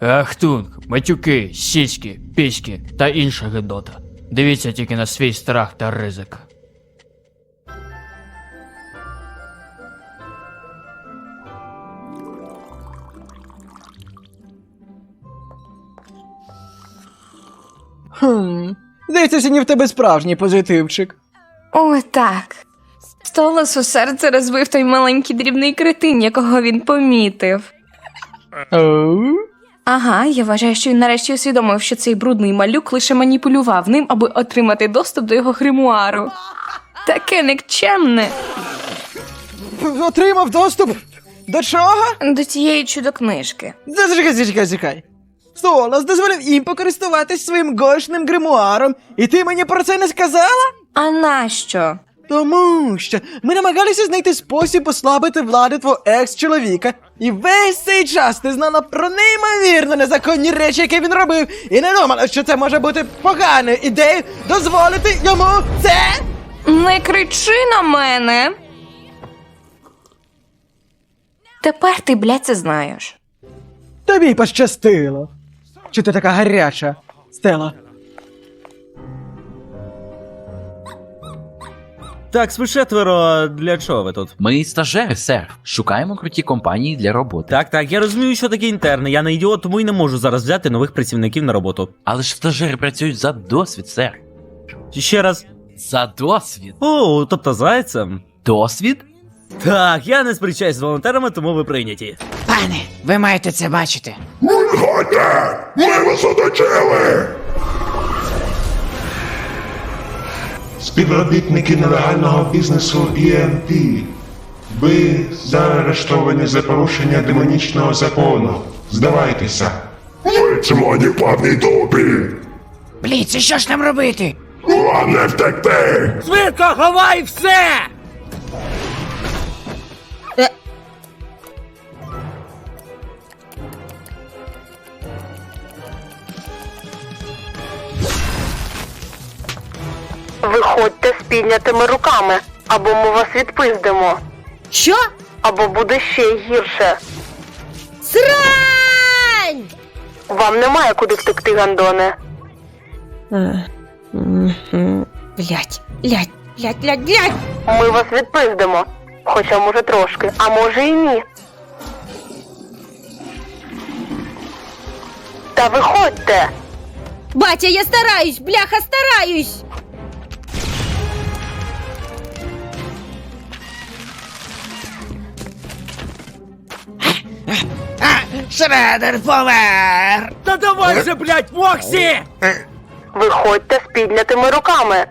Ахтунг, матюки, сіськи, піськи та інша гидота. Дивіться тільки на свій страх та ризик. Хм. Здається, сьогодні в тебе справжній позитивчик. О, так. Столасу серце розбив той маленький дрібний кретин, якого він помітив. Оу. Ага, я вважаю, що він нарешті усвідомив, що цей брудний малюк лише маніпулював ним, аби отримати доступ до його гримуару. Таке никчемне Отримав доступ. До чого? до цієї чудокнижки. Зачекай, зачекай, зачекай. Солос дозволив їм покористуватись своїм гошним гримуаром, і ти мені про це не сказала? А нащо? Тому що ми намагалися знайти спосіб ослабити владу твого екс-чоловіка. І весь цей час ти знала про неймовірно незаконні речі, які він робив, і не думала, що це може бути поганою ідеєю дозволити йому це. Не кричи на мене. Тепер ти, блядь, це знаєш. Тобі пощастило. Чи ти така гаряча, Стела? Так, ви четверо, для чого ви тут? Ми стажери, сер. Шукаємо круті компанії для роботи. Так, так, я розумію, що таке інтерни. Я не ідіот, тому й не можу зараз взяти нових працівників на роботу. Але ж стажери працюють за досвід, сер. Ще раз. За досвід. О, тобто зайцем. Досвід? Так, я не сперечаюсь з волонтерами, тому ви прийняті. Пане, ви маєте це бачити. Виходьте! Ми вас оточили! Співробітники нелегального бізнесу EMP. Ви заарештовані за порушення демонічного закону. Здавайтеся. Ви цьому плавній дупі! Бліц, і що ж нам робити? Вам не втекти! Швидко ховай все! Виходьте з піднятими руками, або ми вас відпиздимо, Що? або буде ще гірше. Срань! Вам немає куди втекти, гандоне. Блять, блять, блять, блять, блять! Ми вас відпиздимо. Хоча може трошки, а може і ні. Та виходьте! Батя, я стараюсь, бляха, стараюсь! Шредер помер! Та давай же, блядь, Моксі! Виходьте з піднятими руками.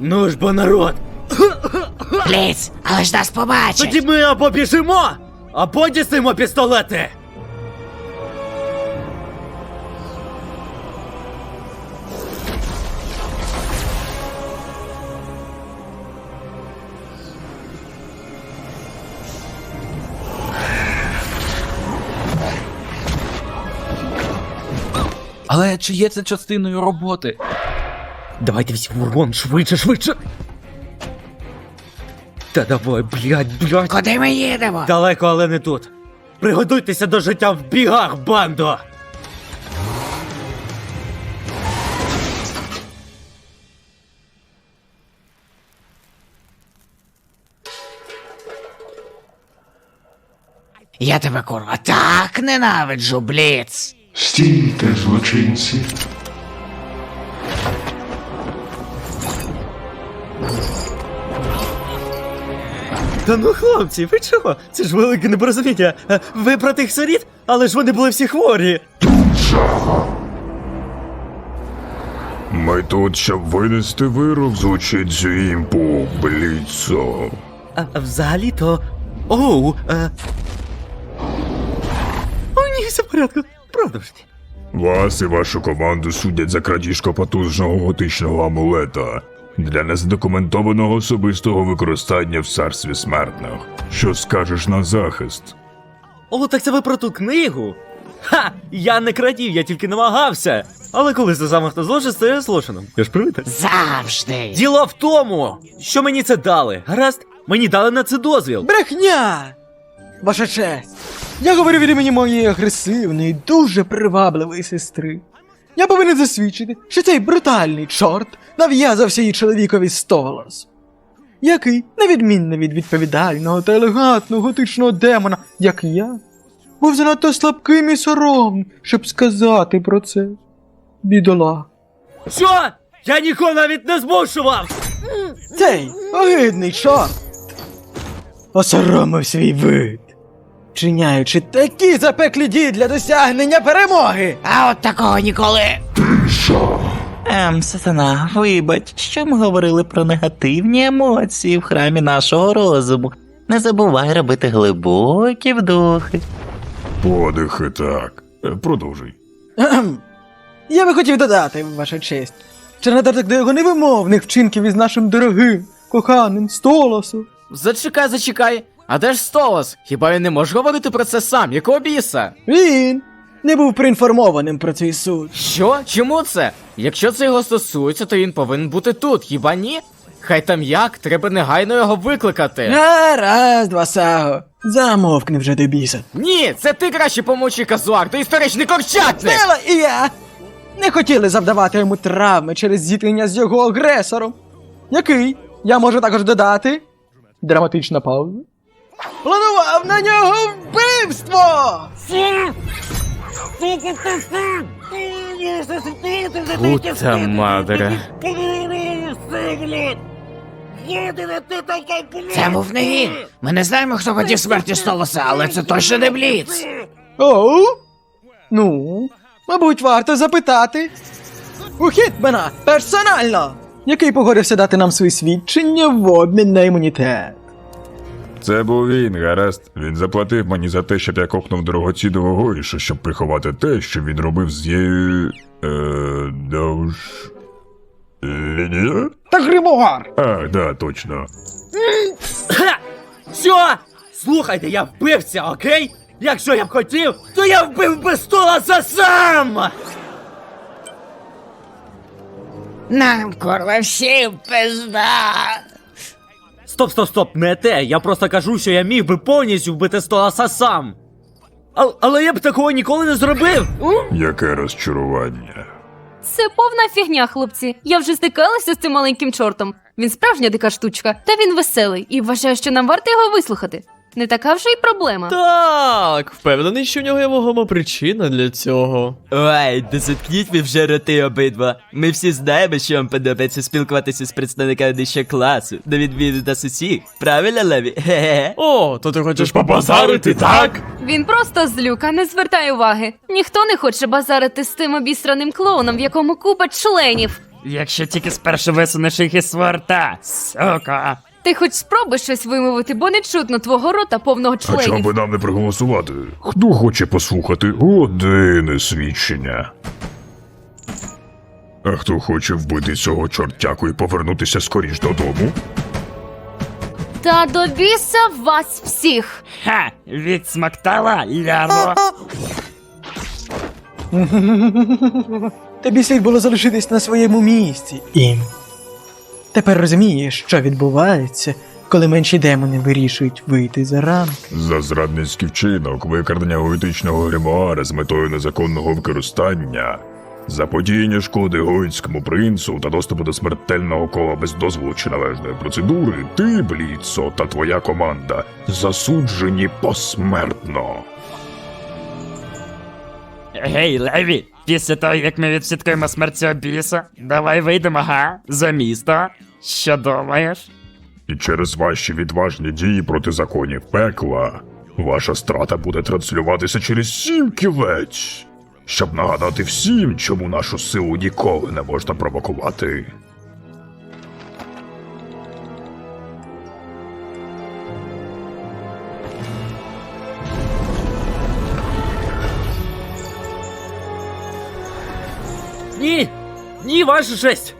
Ну ж бо народ! Бліц, але ж нас побачать! Тоді ми або біжимо, або дістаємо пістолети! Але чи є це частиною роботи? Давайте всі вон, швидше, швидше! Та давай, блядь, блядь! Куди ми їдемо? Далеко, але не тут. Приготуйтеся до життя в бігах, бандо! Я тебе, курва, так ненавиджу, Бліц! Стійте, злочинці! Та ну, хлопці, ви чого? Це ж велике непорозуміння. Е, Ви про тих сиріт, але ж вони були всі хворі. Ми тут, щоб винести вирок злочинцю імпу, бліцо. А, а взагалі-то. Оу. Е... О, ні, все в порядку. Ж. Вас і вашу команду судять за крадіжку потужного готичного амулета для незадокументованого особистого використання в царстві смертних. Що скажеш на захист? О, так це ви про ту книгу? Ха! Я не крадів, я тільки намагався. Але коли це замах на злочин стає злочином. Я ж привите. Завжди. Діло в тому, що мені це дали. Гаразд? Мені дали на це дозвіл. Брехня! Ваша честь. Я говорю від імені моєї агресивної, дуже привабливої сестри. Я повинен засвідчити, що цей брутальний чорт нав'язався їй чоловікові Столас, який, на відмінно від відповідального та елегантного готичного демона, як я, був занадто слабким і соромним, щоб сказати про це. Бідола. Що? Я нікого навіть не змушував! Цей огидний чорт осоромив свій вид, чиняючи такі запеклі дії для досягнення перемоги. А от такого ніколи. Ем, сатана, вибач, що ми говорили про негативні емоції в храмі нашого розуму. Не забувай робити глибокі вдохи. Подихи так. Е, Продовжуй. Кхем. Я би хотів додати, ваша честь, на до його невимовних вчинків із нашим дорогим, коханим Столасом. Зачекай, зачекай. А де ж Столас? Хіба він не може говорити про це сам? Якого біса? Він не був проінформованим про цей суд. Що? Чому це? Якщо це його стосується, то він повинен бути тут, хіба ні? Хай там як, треба негайно його викликати. Гаразд, Васаго, замовкни вже до біса. Ні, це ти краще помовчи, казуар, ти історичний корчатник! Стела і я не хотіли завдавати йому травми через зіткнення з його агресором. Який, я можу також додати, драматична пауза. Планував на нього вбивство! Пута мадре. Це був не він. Ми не знаємо, хто хотів смерті Столоса, але це точно не Бліц. Оу? Ну, мабуть, варто запитати. У Хітмена персонально, який погодився дати нам свої свідчення в обмін на імунітет. Це був він, гаразд. Він заплатив мені за те, щоб я копнув дорогоцінного горіша, щоб приховати те, що він робив з єю. Е, довж. Лінія? Та Гримуар! А, да, точно. Що? Слухайте, я вбивця, окей? Якщо я б хотів, то я вбив би Столаса сам! Нам, курва, всім пизда. Стоп, стоп, стоп, не те. Я просто кажу, що я міг би повністю вбити Столаса сам. А, але я б такого ніколи не зробив. Яке розчарування. Це повна фігня, хлопці. Я вже стикалася з цим маленьким чортом. Він справжня дика штучка, та він веселий і вважаю, що нам варто його вислухати. Не така вже й проблема. Так, впевнений, що в нього є вагома причина для цього. Ой, да заткніть ви вже роти обидва. Ми всі знаємо, що вам подобається спілкуватися з представниками нижчого класу, на відміну нас усіх. Правильно, Леві? Хе-хе. О, то ти хочеш побазарити, так? Він просто злюка, не звертай уваги. Ніхто не хоче базарити з тим обістраним клоуном, в якому купа членів. Якщо тільки спершу висунеш їх із сварта, сука. Ти хоч спробуй щось вимовити, бо не чутно твого рота повного А чому членів. би нам не проголосувати? Хто хоче послухати години свідчення? А хто хоче вбити цього чортяку і повернутися скоріш додому? Та до біса вас всіх. Ха, відсмактала, ляро. Тобі слід було залишитись на своєму місці, Ім. Тепер розумієш, що відбувається, коли менші демони вирішують вийти за рамки. За зрадницький вчинок, викрадення гоїтичного гримуара з метою незаконного використання, заподіяння шкоди гоїтському принцу та доступу до смертельного кола без дозволу чи належної процедури, ти, Бліцо, та твоя команда засуджені посмертно. Гей, Леві, після того, як ми відсвяткуємо смерть цього біса, давай вийдемо, га? За місто. Що думаєш? І через ваші відважні дії проти законів пекла, ваша страта буде транслюватися через сім кілець, щоб нагадати всім, чому нашу силу ніколи не можна провокувати. Ні! Ні, ваша честь!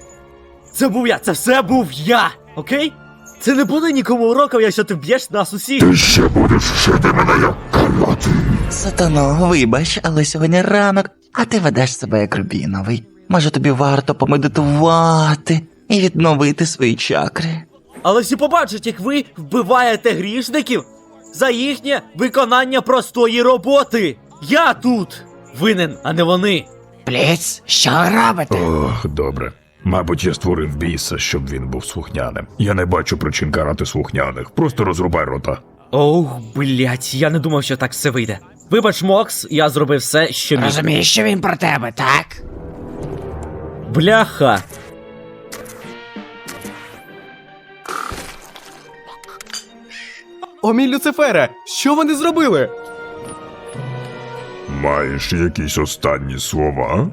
Це був я, це все був я, окей? Це не буде нікому уроком, якщо ти вб'єш нас усіх. Ти ще будеш вчити мене як карати. Сатано, вибач, але сьогодні ранок. А ти ведеш себе як рубіновий. Може тобі варто помедитувати і відновити свої чакри. Але всі побачать, як ви вбиваєте грішників за їхнє виконання простої роботи. Я тут винен, а не вони. Бліц, що робите? Ох, добре. Мабуть, я створив біса, щоб він був слухняним. Я не бачу причин карати слухняних. Просто розрубай рота. Ох, блять, я не думав, що так все вийде. Вибач, Мокс, я зробив все, що міг. Розумієш, що він про тебе, так? Бляха. О, мій Люцифере, що вони зробили? Маєш якісь останні слова?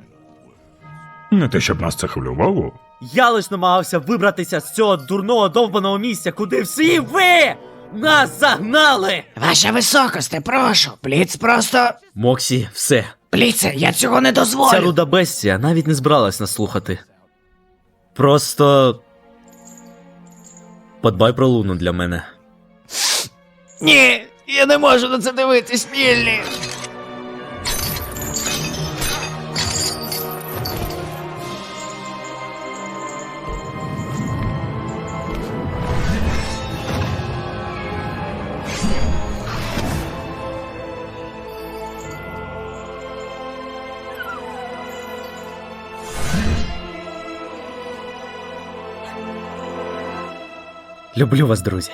Не те, щоб нас це хвилювало. Я лиш намагався вибратися з цього дурного довбаного місця, куди всі ви нас загнали. Ваша високосте, прошу. Бліц просто. Моксі, все. Бліце, я цього не дозволю. Ця руда бестія навіть не збиралась нас слухати. Просто. Подбай про луну для мене. Ні, я не можу на це дивитись, Міллі. Люблю вас, друзі.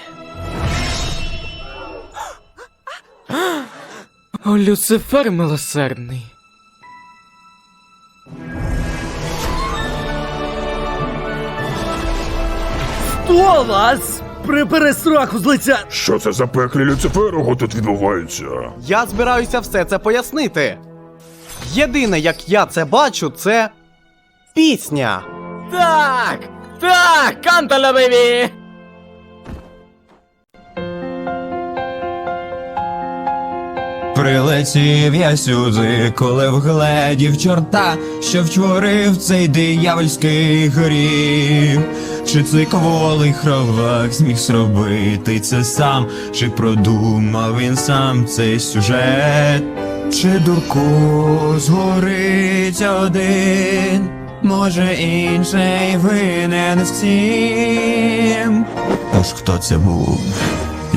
О, Люцифер милосердний. Хто вас? Прибери страху з лиця! Що це за пеклі Люциферого тут відбувається? Я збираюся все це пояснити. Єдине, як я це бачу, це пісня. Так! Так! Кантала, Прилетів я сюди, коли вгледів чорта, що вчворив цей диявольський гріх. Чи цей кволий хробак зміг зробити це сам, чи продумав він сам цей сюжет, чи дурку згорить один, може інший винен в цім. Тож хто це був?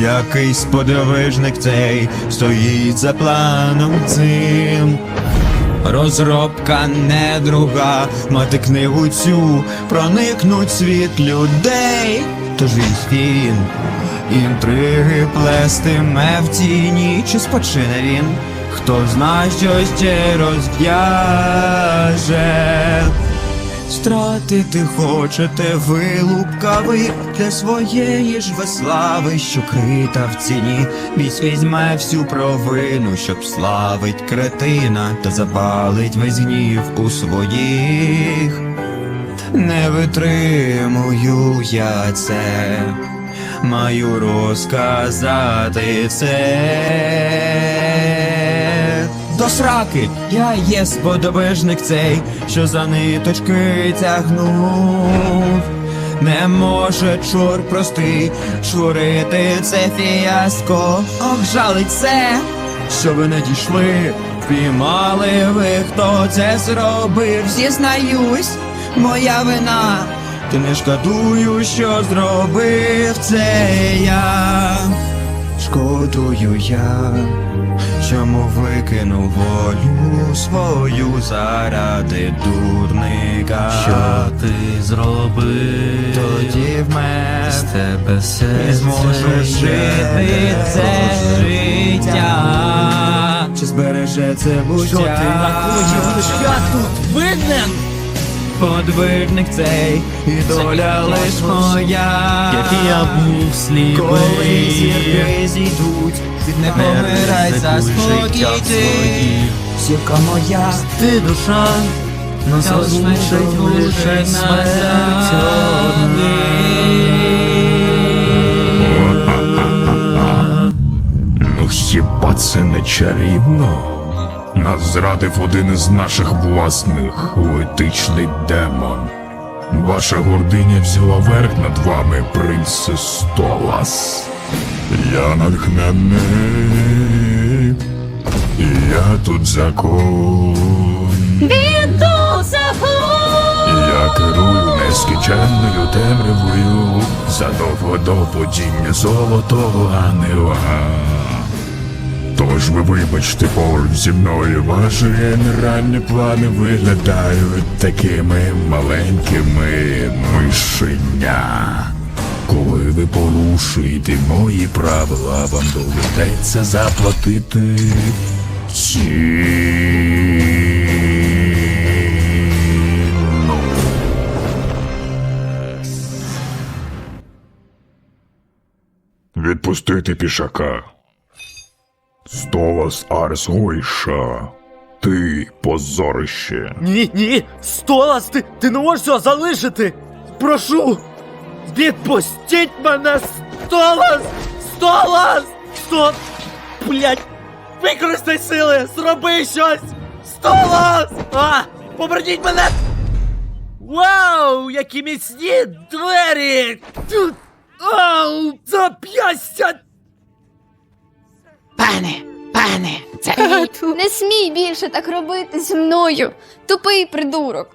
Якийсь подвижник цей стоїть за планом цим. Розробка не друга, мати книгу цю, проникнуть світ людей. Тож він інтриги плестиме в тіні, чи спочине він, хто зна, що ще розв'яже. Стратити хочете ви лукавий для своєї ж ви слави, що крита в ціні, Бісь візьме всю провину, щоб славить кретина, та запалить весь гнів у своїх. Не витримую я це, маю розказати це. До сраки, я є сподобижник цей, що за ниточки тягнув. Не може чур простий чурити це фіаско, обжалить це, що ви не дійшли, впіймали ви, хто це зробив, зізнаюсь, моя вина, ти не шкодую, що зробив це я, шкодую я. Чому викинув волю свою заради дурника? Що ти зробив? Тоді в мене з тебе серце зможу жити це життя. Чи збереже це буття? Що ти накоїв? Я тут винен? Подвижник цей, і доля лиш моя. Як я був сліпий. Коли зірки зійдуть, не помирай заспокій ти. Зірка моя, ти душа, нас розлучить лише смерть Ну хіба це не чарівно? Нас зрадив один із наших власних летичний демон. Ваша гординя взяла верх над вами, принце Столас. Я натхнений, і я тут закон. Я керую нескінченною темрявою задовго до падіння золотого ангела. Тож ви вибачте поруч зі мною, ваші генеральні плани виглядають такими маленькими мишеня. Коли ви порушуєте мої правила, вам доведеться заплатити ціну. Відпустити пішака. Столас Арс Гойша. Ти позорище. Ні, ні! Столас, ти, ти не можеш цього залишити! Прошу! Відпустіть мене! Столас! Столас! Сто... Блять! Використай сили! Зроби щось! Столас! А! Поверніть мене! Вау! Які міцні двері! Ау! Зап'ястя! Пане, пане, це. Не смій більше так робити зі мною, тупий придурок.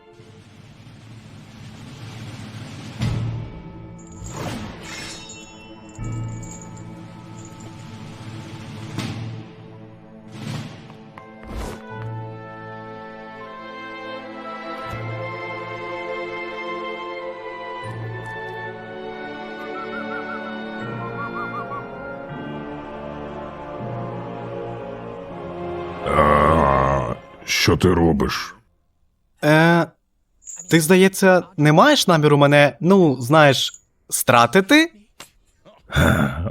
Що ти робиш? Е, ти, здається, не маєш наміру мене, ну, знаєш, стратити?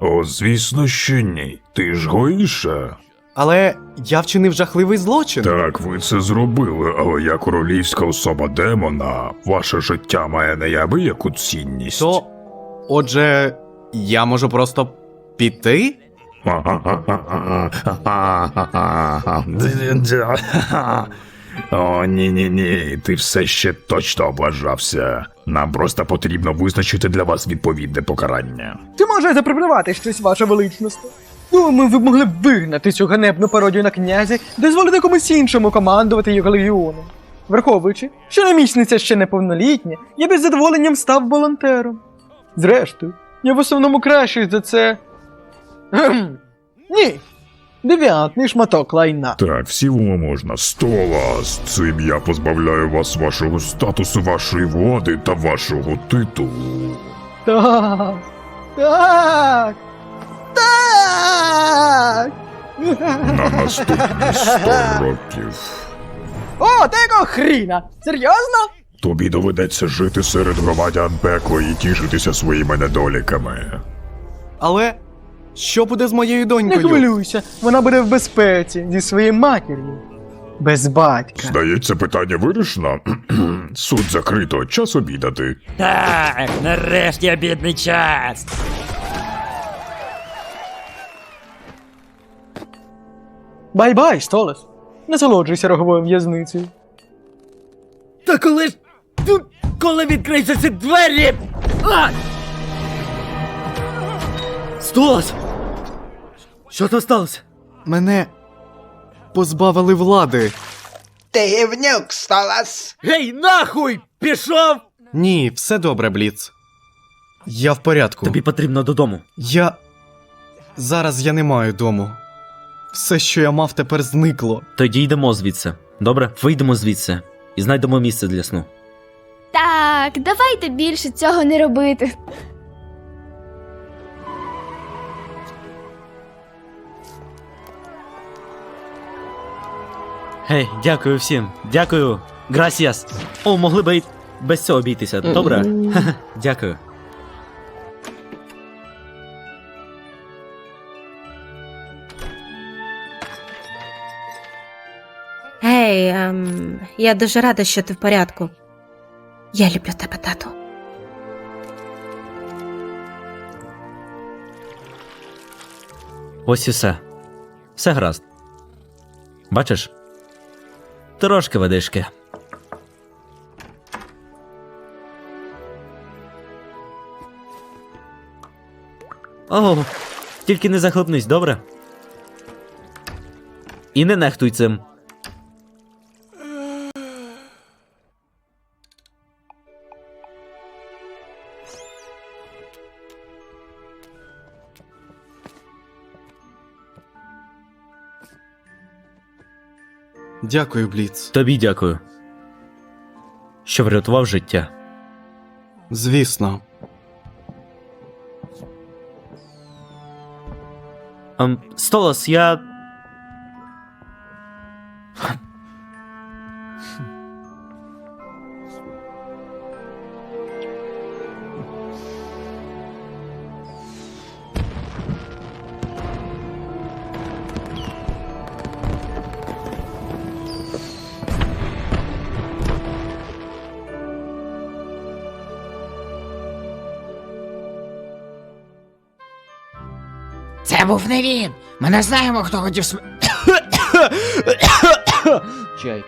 О, звісно, що ні. Ти ж Гойша. Але я вчинив жахливий злочин. Так, ви це зробили, але я королівська особа демона. Ваше життя має неабияку цінність. То, отже, я можу просто піти? О, ні, ні, ні, ти все ще точно облажався. Нам просто потрібно визначити для вас відповідне покарання. Ти можете припливати щось, ваша величність. Думаю, ви б могли вигнати цю ганебну пародію на князя, дозволити комусь іншому командувати його легіоном. Враховуючи, що намісниця ще неповнолітня, я б із задоволенням став волонтером. Зрештою, я в основному кращий за це. Ні. Дев'ятний шматок лайна. Так, всілому можна. Столас, цим я позбавляю вас вашого статусу, вашої влади та вашого титулу. Так. Так. Так. На наступні сто років. О, та якого хріна? Серйозно? Тобі доведеться жити серед громадян пекла і тішитися своїми недоліками. Але що буде з моєю донькою? Не хвилюйся, вона буде в безпеці зі своєю матір'ю. Без батька. Здається, питання вирішено. Суд закрито, час обідати. Так, нарешті обідний час. Бай-бай, Столес. Насолоджуйся роговою в'язницею. Та коли ж. Тут, коли відкриються ці двері! А! Столас! Що там сталося? Мене позбавили влади. Ти внюк, Столас. Гей, нахуй! Пішов! Ні, все добре, Бліц. Я в порядку. Тобі потрібно додому. Я. Зараз я не маю дому. Все, що я мав, тепер зникло. Тоді йдемо звідси. Добре? Вийдемо звідси і знайдемо місце для сну. Так, давайте більше цього не робити. Гей, дякую всім. Дякую. Грасіас. О, могли би без цього обійтися. Добре? Дякую. Гей, ем, я дуже рада, що ти в порядку. Я люблю тебе, тату. Ось і все. Все гаразд. Бачиш? Трошки водички. О, тільки не захлопнись, добре? І не нехтуй цим. Дякую, Бліц. Тобі дякую. Що врятував життя. Звісно. Ем, Столас, я. Це був не він. Ми не знаємо, хто хотів см... Чай.